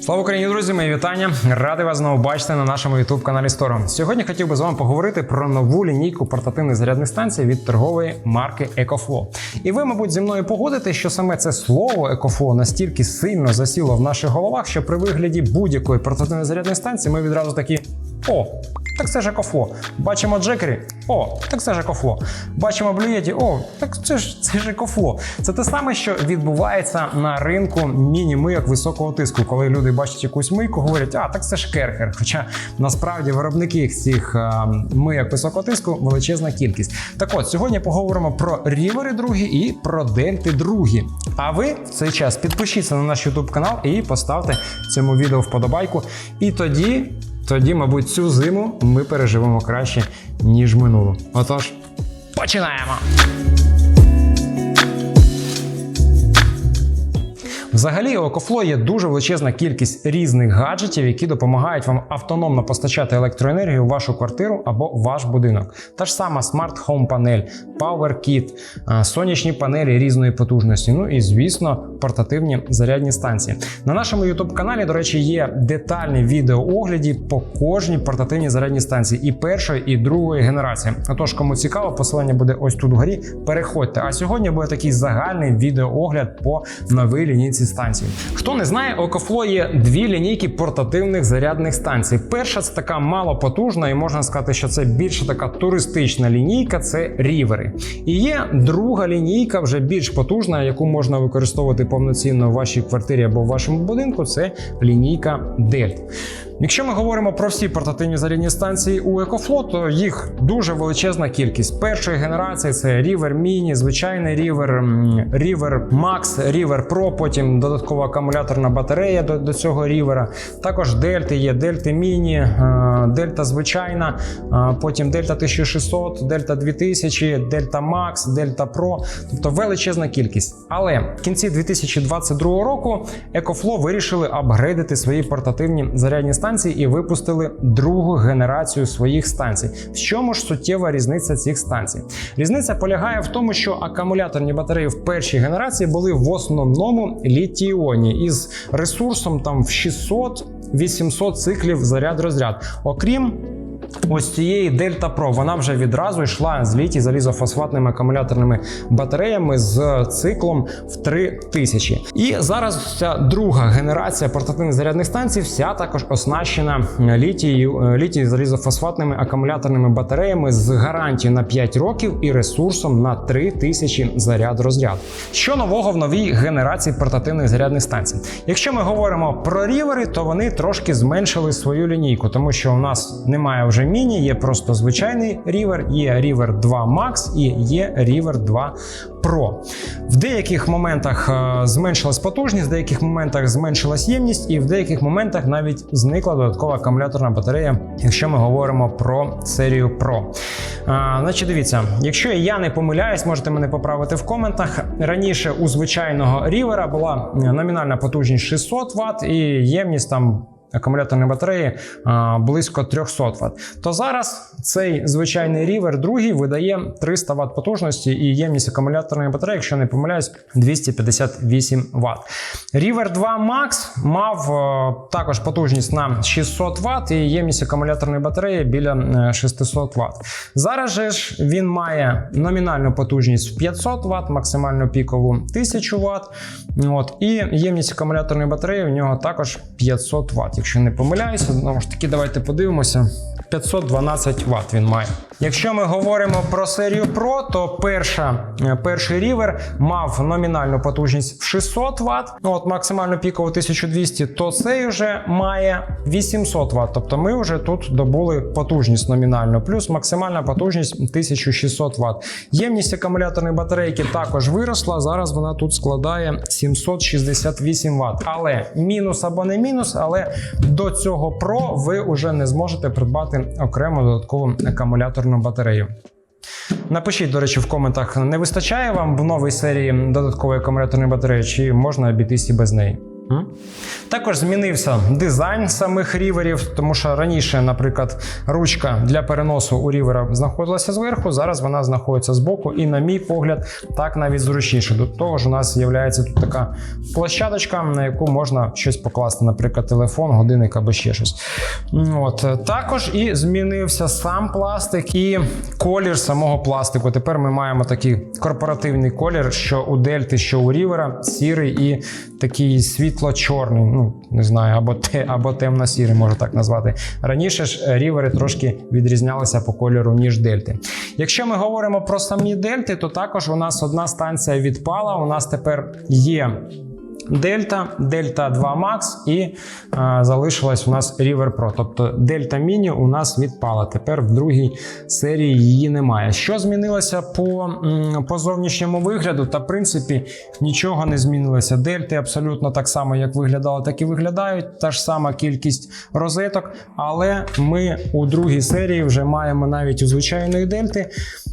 Слава Україні, друзі! Мої вітання! Радий вас знову бачити на нашому youtube каналі Сторо. Сьогодні хотів би з вами поговорити про нову лінійку портативних зарядних станцій від торгової марки EcoFlow. І ви, мабуть, зі мною погодите, що саме це слово EcoFlow настільки сильно засіло в наших головах, що при вигляді будь-якої портативної зарядної станції ми відразу такі о. Так це ж екофло. Бачимо Джекері. О, так це ж екофло. Бачимо Блюєті. О, так це ж це ж екофло. Це те саме, що відбувається на ринку міні-мийок високого тиску, коли люди бачать якусь мийку, говорять, а так це ж керхер. Хоча насправді виробники цих а, мийок високого тиску величезна кількість. Так от сьогодні поговоримо про рівери другі і про дельти другі. А ви в цей час підпишіться на наш YouTube канал і поставте цьому відео вподобайку. І тоді. Тоді, мабуть, цю зиму ми переживемо краще, ніж минулу. Отож, починаємо! Взагалі, у EcoFlow є дуже величезна кількість різних гаджетів, які допомагають вам автономно постачати електроенергію в вашу квартиру або ваш будинок. Та ж сама Smart Home панель, Power Kit, сонячні панелі різної потужності. Ну і звісно, портативні зарядні станції. На нашому youtube каналі, до речі, є детальні відеоогляді по кожній портативній зарядній станції і першої, і другої генерації. Отож, кому цікаво, посилання буде ось тут вгорі. Переходьте. А сьогодні буде такий загальний відеоогляд по новій лінійці станцій. Хто не знає, Окофло є дві лінійки портативних зарядних станцій. Перша це така малопотужна, і можна сказати, що це більше така туристична лінійка це рівери. І є друга лінійка, вже більш потужна, яку можна використовувати повноцінно в вашій квартирі або в вашому будинку. Це лінійка Delt. Якщо ми говоримо про всі портативні зарядні станції у EcoFlow, то їх дуже величезна кількість. Першої генерації це River Mini, звичайний River, River Max, River Pro, потім додаткова акумуляторна батарея до, до цього River. Також Дельти є Mini, е, Дельта звичайна, е, потім Delta 1600, Delta 2000, Delta Max, Delta Pro, тобто величезна кількість. Але в кінці 2022 року EcoFlow вирішили апгрейдити свої портативні зарядні станції і випустили другу генерацію своїх станцій. В чому ж суттєва різниця цих станцій? Різниця полягає в тому, що акумуляторні батареї в першій генерації були в основному літіоні із ресурсом там в 600-800 циклів заряд-розряд. Окрім Ось цієї Delta Pro вона вже відразу йшла з літій залізофосфатними акумуляторними батареями з циклом в 3000. І зараз ця друга генерація портативних зарядних станцій вся також оснащена літією літій залізофосфатними акумуляторними батареями з гарантією на 5 років і ресурсом на 3000 заряд розряд. Що нового в новій генерації портативних зарядних станцій? Якщо ми говоримо про рівери, то вони трошки зменшили свою лінійку, тому що у нас немає вже міні, є просто звичайний рівер, є River 2 Max і є River 2 Pro. В деяких моментах е, зменшилась потужність, в деяких моментах зменшилась ємність, і в деяких моментах навіть зникла додаткова акумуляторна батарея, якщо ми говоримо про серію Pro. А, значить, дивіться, якщо я не помиляюсь, можете мене поправити в коментах. Раніше у звичайного рівера була номінальна потужність 600 Вт і ємність там акумуляторної батареї близько 300 Вт. То зараз цей звичайний рівер другий видає 300 Вт потужності і ємність акумуляторної батареї, якщо не помиляюсь, 258 Вт. Рівер 2 Max мав е, також потужність на 600 Вт і ємність акумуляторної батареї біля е, 600 Вт. Зараз же ж він має номінальну потужність 500 Вт, максимальну пікову 1000 Вт. От, і ємність акумуляторної батареї в нього також 500 Вт. Якщо не помиляюся, знову ж таки, давайте подивимося. 512 Вт він має. Якщо ми говоримо про серію Pro, то перша, е, перший рівер мав номінальну потужність в 600 Вт, ну, от максимальну пікову 1200, то цей вже має 800 Вт. Тобто ми вже тут добули потужність номінальну, плюс максимальна потужність 1600 Вт. Ємність акумуляторної батарейки також виросла. Зараз вона тут складає 768 Вт. Але мінус або не мінус, але до цього Pro ви вже не зможете придбати окремо додаткову акумуляторну батарею. Напишіть, до речі, в коментах, не вистачає вам в новій серії додаткової акумуляторної батареї, чи можна обійтись і без неї. Також змінився дизайн самих ріверів, тому що раніше, наприклад, ручка для переносу у рівера знаходилася зверху, зараз вона знаходиться збоку, і, на мій погляд, так навіть зручніше. До того ж, у нас з'являється тут така площадочка, на яку можна щось покласти, наприклад, телефон, годинник або ще щось. От також і змінився сам пластик і колір самого пластику. Тепер ми маємо такий корпоративний колір, що у Дельти, що у Рівера, сірий і такий світло-чорний. Ну не знаю, або те, або темно-сірий, можу так назвати. Раніше ж е, рівери трошки відрізнялися по кольору, ніж дельти. Якщо ми говоримо про самі дельти, то також у нас одна станція відпала. У нас тепер є. Дельта, Дельта 2 Max і а, залишилась у нас River Pro. Тобто Дельта Міні у нас відпала. Тепер в другій серії її немає. Що змінилося по, по зовнішньому вигляду? Та в принципі нічого не змінилося. Дельти абсолютно так само, як виглядали, так і виглядають. Та ж сама кількість розеток. Але ми у другій серії вже маємо навіть у звичайної дельти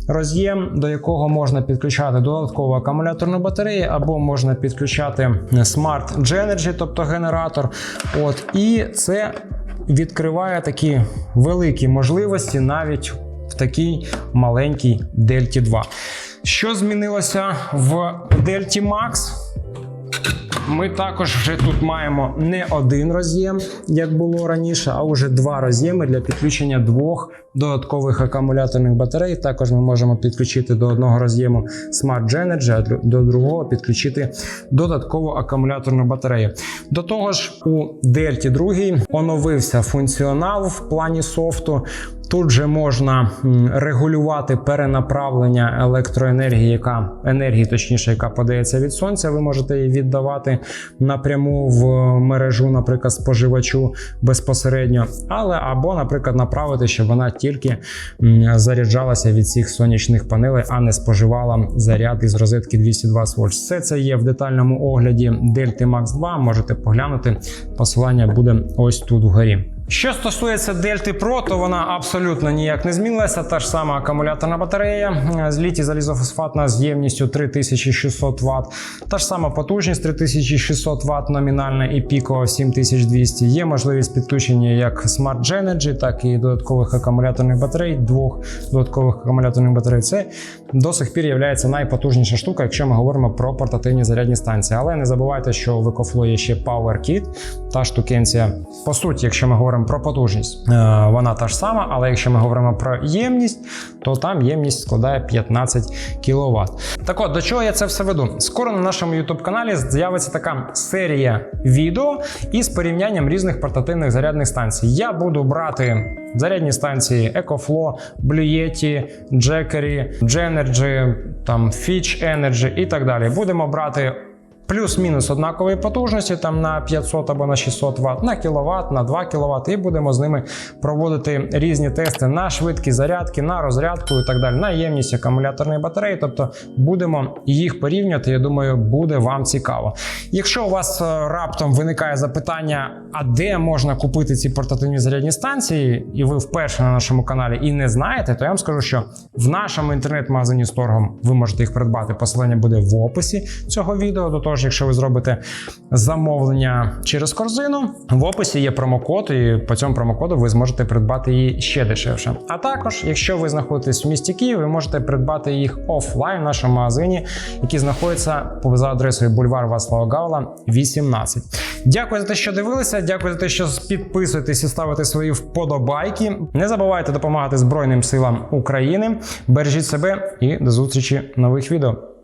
роз'єм, до якого можна підключати додаткову акумуляторну батарею, або можна підключати Smart Genergy, тобто генератор. От, І це відкриває такі великі можливості навіть в такій маленькій Дельті 2. Що змінилося в Дельті Max? Ми також вже тут маємо не один роз'єм, як було раніше, а вже два роз'єми для підключення двох додаткових акумуляторних батарей. Також ми можемо підключити до одного роз'єму Smart Genergy, а до другого підключити додаткову акумуляторну батарею. До того ж, у Дельті 2 оновився функціонал в плані софту. Тут же можна регулювати перенаправлення електроенергії, яка енергії, точніше, яка подається від сонця. Ви можете її віддавати напряму в мережу, наприклад, споживачу безпосередньо, але або, наприклад, направити, щоб вона тільки заряджалася від цих сонячних панелей, а не споживала заряд із розетки 220 вольт. Все це є в детальному огляді Delta Max 2. Можете поглянути. Посилання буде ось тут вгорі. Що стосується Delta Pro, то вона абсолютно ніяк не змінилася. Та ж сама акумуляторна батарея е, з літій залізофосфатна з ємністю 3600 Вт. Та ж сама потужність 3600 Вт номінальна і пікова 7200. Є можливість підключення як Smart Genergy, так і додаткових акумуляторних батарей, двох додаткових акумуляторних батарей. Це до сих пір є найпотужніша штука, якщо ми говоримо про портативні зарядні станції. Але не забувайте, що в EcoFlow є ще Power Kit, та штукенція. По суті, якщо ми говоримо про потужність, е, вона та ж сама, але якщо ми говоримо про ємність, то там ємність складає 15 кВт. Так от, до чого я це все веду? Скоро на нашому YouTube каналі з'явиться така серія відео із порівнянням різних портативних зарядних станцій. Я буду брати зарядні станції EcoFlow, Blue Yeti, Jackery, Genergy, там Fitch Energy і так далі. Будемо брати плюс-мінус однакової потужності, там на 500 або на 600 Вт, на кіловат, на 2 кВт, і будемо з ними проводити різні тести на швидкі зарядки, на розрядку і так далі, на ємність акумуляторної батареї. Тобто будемо їх порівнювати. Я думаю, буде вам цікаво. Якщо у вас е, раптом виникає запитання, а де можна купити ці портативні зарядні станції, і ви вперше на нашому каналі і не знаєте, то я вам скажу, що в нашому інтернет-магазині з торгом ви можете їх придбати. Посилання буде в описі цього відео. До того ж, якщо ви зробите замовлення через корзину, в описі є промокод, і по цьому промокоду ви зможете придбати її ще дешевше. А також, якщо ви знаходитесь в місті Київ, ви можете придбати їх офлайн в нашому магазині, який знаходиться за адресою бульвар Васлава Гавла, 18. Дякую за те, що дивилися. Дякую за те, що підписуєтесь і ставите свої вподобайки. Не забувайте допомагати Збройним силам України. Бережіть себе і до зустрічі в нових відео.